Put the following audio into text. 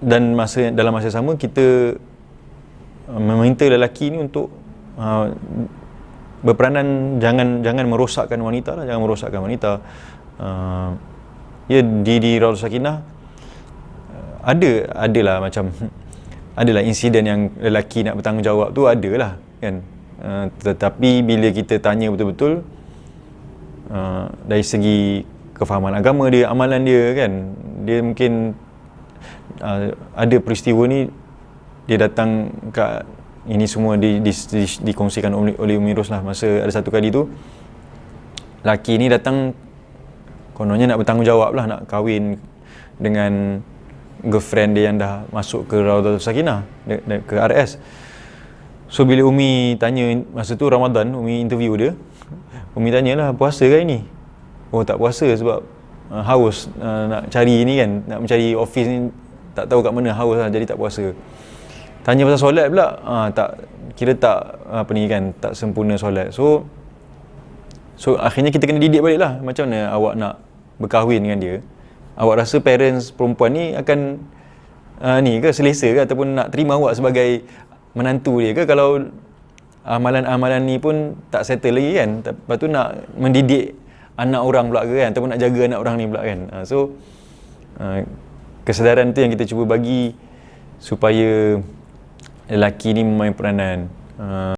dan masa dalam masa sama kita uh, meminta lelaki ni untuk uh, berperanan jangan jangan merosakkan wanita lah jangan merosakkan wanita. Uh, ya di di Raul Sakinah uh, ada adalah macam adalah insiden yang lelaki nak bertanggungjawab tu adalah kan? Uh, tetapi bila kita tanya betul-betul uh, dari segi kefahaman agama dia amalan dia kan? Dia mungkin uh, ada peristiwa ni dia datang kat ini semua di, di, di, dikongsikan oleh, oleh Umi Ros lah. Masa ada satu kali tu laki ni datang kononnya nak bertanggungjawab lah nak kahwin dengan girlfriend dia yang dah masuk ke Raudatul Sakinah ke RS so bila Umi tanya masa tu Ramadan Umi interview dia Umi tanyalah puasa ke ini oh tak puasa sebab uh, haus uh, nak cari ni kan nak mencari office ni tak tahu kat mana haus lah jadi tak puasa. Tanya pasal solat pula. Ha, tak kira tak apa ni kan tak sempurna solat. So so akhirnya kita kena didik balik lah. Macam mana awak nak berkahwin dengan dia. Awak rasa parents perempuan ni akan uh, ni ke selesa ke ataupun nak terima awak sebagai menantu dia ke? Kalau amalan-amalan ni pun tak settle lagi kan? Lepas tu nak mendidik anak orang pula ke kan? Ataupun nak jaga anak orang ni pula kan? Uh, so uh, kesedaran tu yang kita cuba bagi supaya lelaki ni memain peranan. Uh,